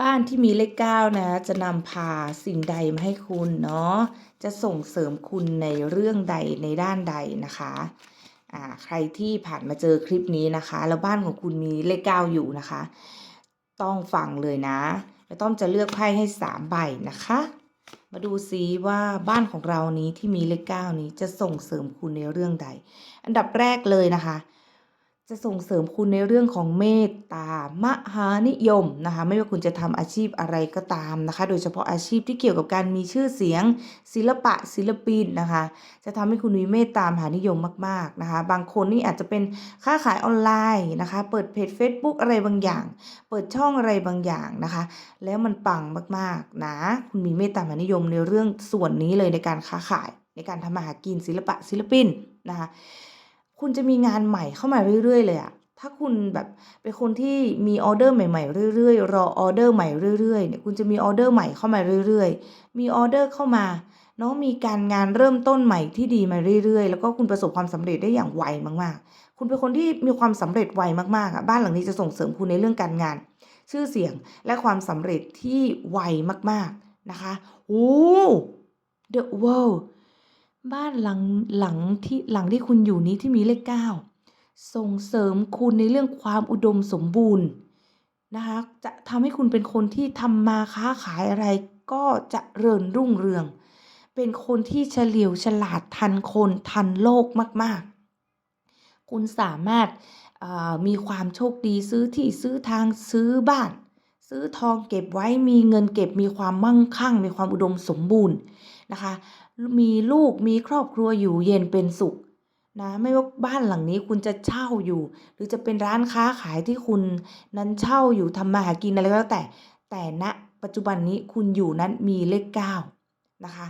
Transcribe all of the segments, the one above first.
บ้านที่มีเลขเก้านะ จะนำพาสิ่งใดมาให้คุณเนาะจะส่งเสริมคุณในเรื่องใดในด้านใดนะคะอ่าใครที่ผ่านมาเจอคลิปนี้นะคะ แล้วบ้านของคุณมีเลขเก้าอยู่นะคะ ต้องฟังเลยนะแล้วต้อมจะเลือกไพ่ให้สามใบนะคะ มาดูซิว่าบ้านของเรานี้ที่มีเลขเก้านี้จะส่งเสริมคุณในเรื่องใด อันดับแรกเลยนะคะ จะส่งเสริมคุณในเรื่องของเมตตามหานิยมนะคะไม่ว่าคุณจะทำอาชีพอะไรก็ตามนะคะ โดยเฉพาะอาชีพที่เกี่ยวกับการมีชื่อเสียง ศิลปะศิลปินนะคะ จะทำให้คุณมีเมตตามหานิยมมากๆนะคะ บางคนนี่อาจจะเป็นค้าขายออนไลน์นะคะ เปิดเพจ Facebook อะไรบางอย่าง เปิดช่องอะไรบางอย่างนะคะ แล้วมันปังมากๆนะคุณมีเมตตามหานิยมในเรื่องส่วนนี้เลยในการค้าขายในการทำมาหากินศิลปะศิลปินนะคะ คุณจะมีงานใหม่เข้ามาเรื่อย ๆ เลยอะถ้าคุณแบบเป็นคนที่มีออเดอร์ใหม่ ๆ เรื่อยๆ รอออเดอร์ใหม่เรื่อยๆเนี่ยคุณจะมีออเดอร์ใหม่เข้ามาเรื่อย ๆ มีออเดอร์เข้ามาเนาะมีการงานเริ่มต้นใหม่ที่ดีมาเรื่อยๆ แล้วก็คุณประสบความสำเร็จได้อย่างไวมากๆ คุณเป็นคนที่มีความสำเร็จไวมากๆอะบ้านหลังนี้จะส่งเสริมคุณในเรื่องการงาน ชื่อเสียงและความสำเร็จที่ไวมากๆนะคะโอ้ The World บ้านหลังหลังที่หลังที่คุณอยู่นี้ที่มีเลขเก้าส่งเสริมคุณในเรื่องความอุดมสมบูรณ์นะคะจะทำให้คุณเป็นคนที่ทำมาค้าขายอะไรก็จะเริญรุ่งเรือง เป็นคนที่เฉลียวฉลาดทันคนทันโลกมาก ๆ คุณสามารถมีความโชคดีซื้อที่ซื้อทางซื้อบ้าน ซื้อทองเก็บไว้มีเงินเก็บมีความมั่งคั่ง มีความอุดมสมบูรณ์ นะคะ มีลูกมีครอบครัวอยู่เย็นเป็นสุขนะไม่ว่าบ้านหลังนี้คุณจะเช่าอยู่ หรือจะเป็นร้านค้าขายที่คุณนั้นเช่าอยู่ทำมาหากินอะไรก็แล้วแต่ แต่ณปัจจุบันนี้คุณอยู่นั้นมีเลขเก้านะคะ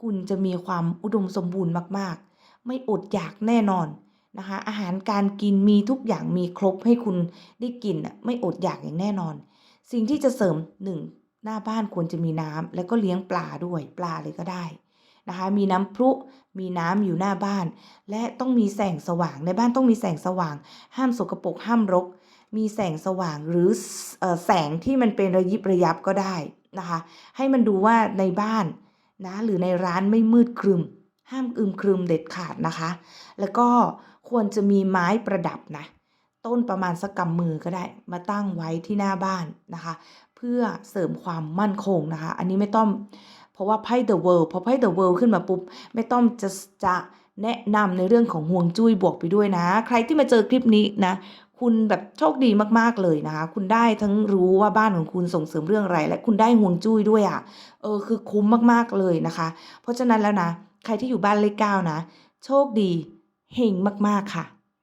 คุณจะมีความอุดมสมบูรณ์มากๆ ไม่อดอยากแน่นอนนะคะ อาหารการกินมีทุกอย่างมีครบให้คุณได้กินไม่อดอยากอย่างแน่นอน สิ่งที่จะเสริมหนึ่ง หน้าบ้านควรจะมีน้ำแล้วก็เลี้ยงปลาด้วยปลาเลยก็ได้นะคะ มีน้ำพรุมีน้ำอยู่หน้าบ้าน และต้องมีแสงสว่างในบ้านต้องมีแสงสว่าง ห้ามสกปรกห้ามรก มีแสงสว่างหรือแสงที่มันเป็นระยิบระยับก็ได้นะคะ ให้มันดูว่าในบ้านนะหรือในร้านไม่มืดครึม ห้ามอึมครึมเด็ดขาดนะคะ แล้วก็ควรจะมีไม้ประดับนะต้นประมาณสักกำมือก็ได้มาตั้งไว้ที่หน้าบ้านนะคะ เพื่อเสริมความมั่นคงนะคะ อันนี้ไม่ต้องเพราะว่าไพ่ The World พอไพ่ The World ขึ้นมาปุ๊บไม่ต้องจะจะแนะนำในเรื่องของห่วงจุ้ยบวกไปด้วยนะ ใครที่มาเจอคลิปนี้นะคุณแบบโชคดีมากๆเลยนะคะ คุณได้ทั้งรู้ว่าบ้านของคุณส่งเสริมเรื่องอะไร และคุณได้ห่วงจุ้ยด้วยอะ่ะ เออคือคุ้มมากๆเลยนะคะ เพราะฉะนั้นแล้วนะ ใครที่อยู่บ้านเลขเก้านะ โชคดีเฮงมากๆค่ะ